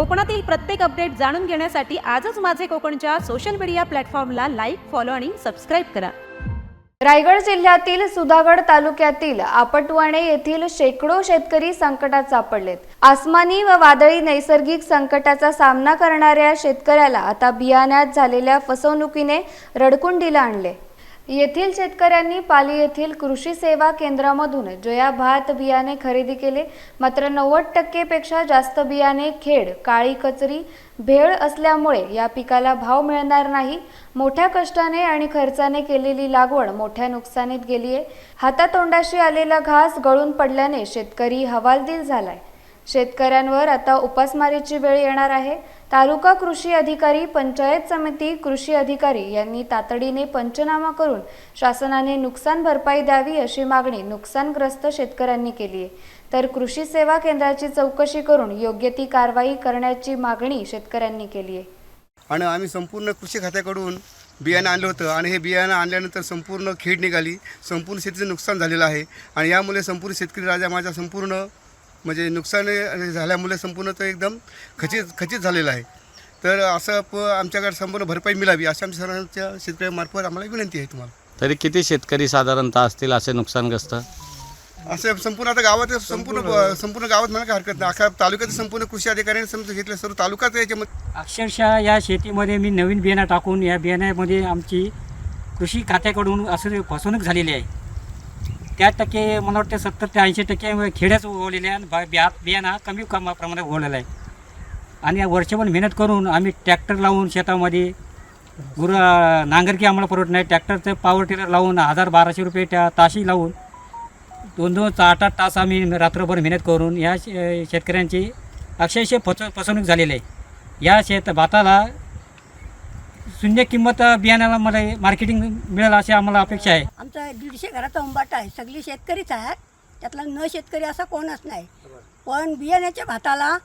कोकणातील प्रत्येक अपडेट जाणून घेण्यासाठी आजच माझे कोकणच्या सोशल मीडिया प्लॅटफॉर्मला लाईक फॉलो आणि सबस्क्राईब करा. रायगड जिल्ह्यातील सुधागड तालुक्यातील आपटवाणे येथील शेकडो शेतकरी संकटात सापडलेत. आसमानी व वादळी नैसर्गिक संकटाचा सामना करणाऱ्या शेतकऱ्याला आता बियाण्यात झालेल्या फसवणुकीने रडकुंडीला आणले. येथील शेतकऱ्यांनी पाली येथील कृषी सेवा केंद्रामधून जया भात बियाणे खरेदी केले. मात्र नव्वद टक्केपेक्षा जास्त बियाणे खेड काळी कचरी भेळ असल्यामुळे या पिकाला भाव मिळणार नाही. मोठ्या कष्टाने आणि खर्चाने केलेली लागवड मोठ्या नुकसानीत गेली आहे हातातोंडाशी आलेला घास गळून पडल्याने शेतकरी हवालदिल झालाय. शेतकऱ्यांवर आता उपासमारीची वेळ येणार आहे. तालुका कृषी अधिकारी पंचायत समिती कृषी अधिकारी यांनी तातडीने पंचनामा करून शासनाने नुकसान भरपाई द्यावी अशी मागणी नुकसानग्रस्त शेतकऱ्यांनी केली आहे. तर कृषी सेवा केंद्राची चौकशी करून योग्य ती कारवाई करण्याची मागणी शेतकऱ्यांनी केली आहे. आणि आम्ही संपूर्ण कृषी खात्याकडून बियाणं आणलं होतं आणि हे बियाणं आणल्यानंतर संपूर्ण खेड निघाली. संपूर्ण शेतीचं नुकसान झालेलं आहे. आणि यामुळे संपूर्ण शेतकरी राजा माझा संपूर्ण म्हणजे नुकसान झाल्यामुळे संपूर्ण तो एकदम खचित खचित झालेला आहे. तर असं प आमच्याकडे संपूर्ण भरपाई मिळावी अशा आमच्या सर्वांच्या शेतकऱ्यांमार्फत आम्हाला विनंती आहे तुम्हाला. तरी किती शेतकरी साधारणतः असतील असे नुकसानग्रस्त? असं संपूर्ण आता गावात संपूर्ण संपूर्ण गावात म्हणा काय हरकत नाही. अख्या तालुक्यात संपूर्ण कृषी अधिकाऱ्यांनी समजून घेतलं सर्व तालुकाच याच्यामध्ये. अक्षरशः या शेतीमध्ये मी नवीन बियाणं टाकून या बियाण्यामध्ये आमची कृषी खात्याकडून असं फसवणूक झालेली आहे. त्या टक्के मला वाटतं सत्तर ते ऐंशी टक्के खेड्याच उगवलेले आहे आणि बा- बिया बियाणा कमी कमा प्रमाणात उगवलेला आहे. आणि या वर्षभर मेहनत करून आम्ही ट्रॅक्टर लावून शेतामध्ये गुर नांगरकी आम्हाला परवडत नाही. ट्रॅक्टरचं पॉवर टिलर लावून हजार बाराशे रुपये त्या ताशी लावून दोन दोन आठ आठ तास आम्ही रात्रभर मेहनत करून या शे- शेतकऱ्यांची अक्षरशः फस फसवणूक झालेली आहे. या शेत भाताला शून्य किंमत बियाण्याला मला मार्केटिंग मिळेल अशी आम्हाला अपेक्षा आहे. आमचा दीडशे घराचा उंबाट आहे. सगळी शेतकरीच आहेत. त्यातला न शेतकरी असा कोणच नाही. पण बियाण्याच्या भाताला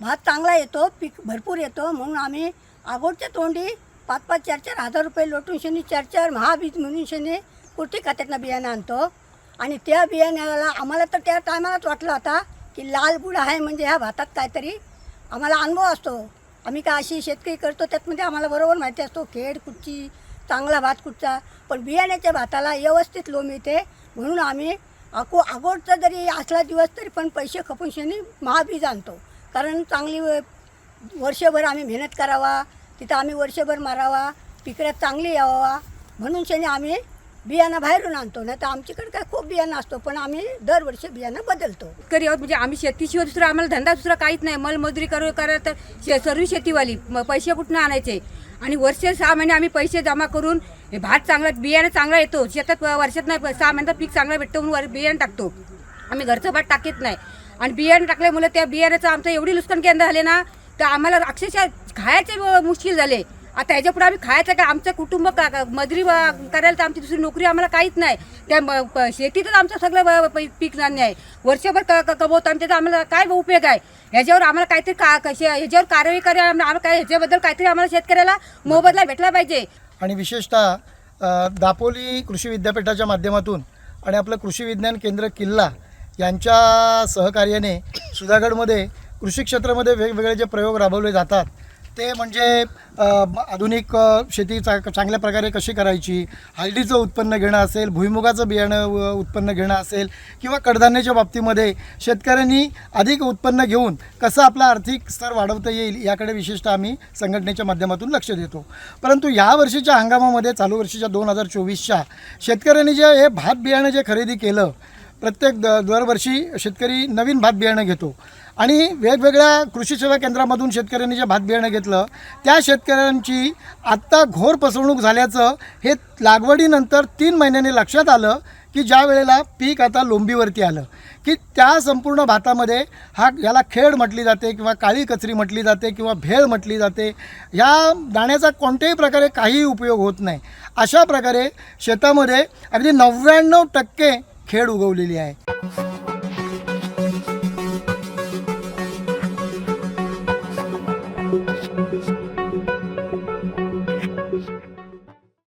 भात चांगला येतो पीक भरपूर येतो. म्हणून आम्ही आगोडच्या तोंडी पाच पाच चार चार हजार रुपये लोटून शनी चार चार महाबीज म्हणून शनी कुर्ती खात्यातनं बियाणं आणतो. आणि त्या बियाण्याला आम्हाला तर त्या टायमालाच वाटलं होता की लाल गुड आहे म्हणजे ह्या भातात काहीतरी आम्हाला अनुभव असतो. आम्ही काय अशी शेतकरी करतो त्यातमध्ये आम्हाला बरोबर माहिती असतो खेड कुठची चांगला भात कुठचा पण बियाण्याच्या भाताला व्यवस्थित लो मिळते. म्हणून आम्ही अको अगोदचा जरी असला दिवस तरी पण पैसे खपून शनी महाबीज आणतो. कारण चांगली वर्षभर आम्ही मेहनत करावा तिथं आम्ही वर्षभर मारावा पिकऱ्यात चांगली यावा म्हणून शनी आम्ही बियाणं बाहेरून आणतो नाही तर आमच्याकडे काय खूप बियाणं असतो पण आम्ही दरवर्षी बियाणं बदलतो. शेतकरी आहोत म्हणजे आम्ही शेतीशिवाय दुसरं आम्हाला धंदा दुसरा काहीच नाही. मलमजुरी करू करा तर शे सर्व शेतीवाली म- पैसे कुठून आणायचे? आणि वर्ष सहा महिने आम्ही पैसे जमा करून भात चांगला बियाणं चांगला येतो. शेतात वर्षात नाही सहा महिन्यात पीक चांगलं भेटतो म्हणून वर- बियाणं टाकतो. आम्ही घरचं भात टाकत नाही. आणि बियाणं टाकल्यामुळे त्या बियाण्याचं आमचं एवढी नुकसान केंद्र झाले ना तर आम्हाला अक्षरशः खायचे मुश्किल झाले. आता ह्याच्या पुढे आम्ही खायचं काय? आमचं कुटुंब का मजुरी करायला तर आमची दुसरी नोकरी आम्हाला काहीच नाही. त्या प- शेतीतच आमचं सगळं व- पीक धान्य आहे. वर्षभर क कमवतो आणि त्याचा आम्हाला काय उपयोग आहे? ह्याच्यावर आम्हाला काहीतरी का कशी ह्याच्यावर कारवाई करा आम्हाला काय ह्याच्याबद्दल काहीतरी आम्हाला शेतकऱ्याला मोबदला भेटला पाहिजे. आणि विशेषतः दापोली कृषी विद्यापीठाच्या माध्यमातून आणि आपलं कृषी विज्ञान केंद्र किल्ला यांच्या सहकार्याने सुधागडमध्ये कृषी क्षेत्रामध्ये वेगवेगळे जे प्रयोग राबवले जातात ते म्हणजे आधुनिक शेती चा चांगल्या प्रकारे कशी करायची हळदीचं उत्पन्न घेणं असेल भुईमुगाचं बियाणं उत्पन्न घेणं असेल किंवा कडधान्याच्या बाबतीमध्ये शेतकऱ्यांनी अधिक उत्पन्न घेऊन कसं आपला आर्थिक स्तर वाढवता येईल याकडे विशेषतः आम्ही संघटनेच्या माध्यमातून लक्ष देतो. परंतु या वर्षीच्या हंगामामध्ये चालू वर्षीच्या दोन हजार चोवीसच्या शेतकऱ्यांनी जे हे भात बियाणं जे खरेदी केलं प्रत्येक द दरवर्षी शेतकरी नवीन भात बियाणं घेतो. आणि वेगवेगळ्या कृषी सेवा केंद्रामधून शेतकऱ्यांनी जे भात बियाणं घेतलं त्या शेतकऱ्यांची आत्ता घोर फसवणूक झाल्याचं हे लागवडीनंतर तीन महिन्यांनी लक्षात आलं की ज्या वेळेला पीक आता लोंबीवरती आलं. की त्या संपूर्ण भातामध्ये हा याला खेड म्हटली जाते किंवा काळी कचरी म्हटली जाते किंवा भेळ म्हटली जाते ह्या दाण्याचा कोणत्याही प्रकारे काहीही उपयोग होत नाही. अशा प्रकारे शेतामध्ये अगदी नव्याण्णव टक्के खेड उगवलेली आहे.